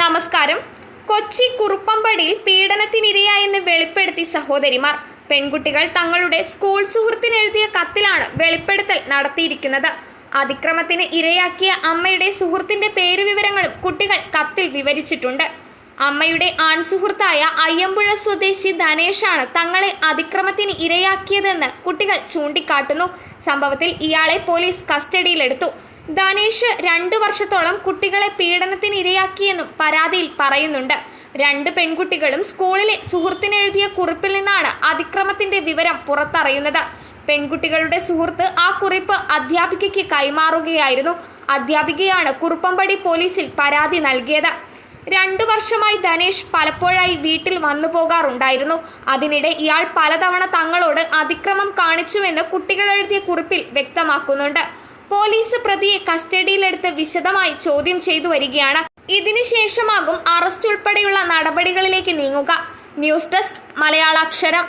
നമസ്കാരം. കൊച്ചി കുറുപ്പമ്പടിയിൽ പീഡനത്തിനിരയായെന്ന് വെളിപ്പെടുത്തി സഹോദരിമാർ. പെൺകുട്ടികൾ തങ്ങളുടെ സ്കൂൾ സുഹൃത്തിനെഴുതിയ കത്തിലാണ് വെളിപ്പെടുത്തൽ നടത്തിയിരിക്കുന്നത്. അതിക്രമത്തിന് ഇരയാക്കിയ അമ്മയുടെ സുഹൃത്തിന്റെ പേരുവിവരങ്ങളും കുട്ടികൾ കത്തിൽ വിവരിച്ചിട്ടുണ്ട്. അമ്മയുടെ ആൺസുഹൃത്തായ അയ്യമ്പുഴ സ്വദേശി ധനേഷാണ് തങ്ങളെ അതിക്രമത്തിന് ഇരയാക്കിയതെന്ന് കുട്ടികൾ ചൂണ്ടിക്കാട്ടുന്നു. സംഭവത്തിൽ ഇയാളെ പോലീസ് കസ്റ്റഡിയിലെടുത്തു. ധനേഷ് രണ്ടു വർഷത്തോളം കുട്ടികളെ പീഡനത്തിന് ഇരയാക്കിയെന്നും പരാതിയിൽ പറയുന്നുണ്ട്. രണ്ട് പെൺകുട്ടികളും സ്കൂളിലെ സുഹൃത്തിന് എഴുതിയ കുറിപ്പിൽ നിന്നാണ് അതിക്രമത്തിന്റെ വിവരം പുറത്തറിയുന്നത്. പെൺകുട്ടികളുടെ സുഹൃത്ത് ആ കുറിപ്പ് അധ്യാപികയ്ക്ക് കൈമാറുകയായിരുന്നു. അധ്യാപികയാണ് കുറുപ്പമ്പടി പോലീസിൽ പരാതി നൽകിയത്. രണ്ടു വർഷമായി ധനേഷ് പലപ്പോഴായി വീട്ടിൽ വന്നു പോകാറുണ്ടായിരുന്നു. അതിനിടെ ഇയാൾ പലതവണ തങ്ങളോട് അതിക്രമം കാണിച്ചുവെന്ന് കുട്ടികൾ എഴുതിയ കുറിപ്പിൽ വ്യക്തമാക്കുന്നുണ്ട്. പോലീസ് പ്രതിയെ കസ്റ്റഡിയിലെടുത്ത് വിശദമായി ചോദ്യം ചെയ്തു വരികയാണ്. ഇതിനുശേഷമാകും അറസ്റ്റ് ഉൾപ്പെടെയുള്ള നടപടികളിലേക്ക് നീങ്ങുക. News desk Malayalaksharam.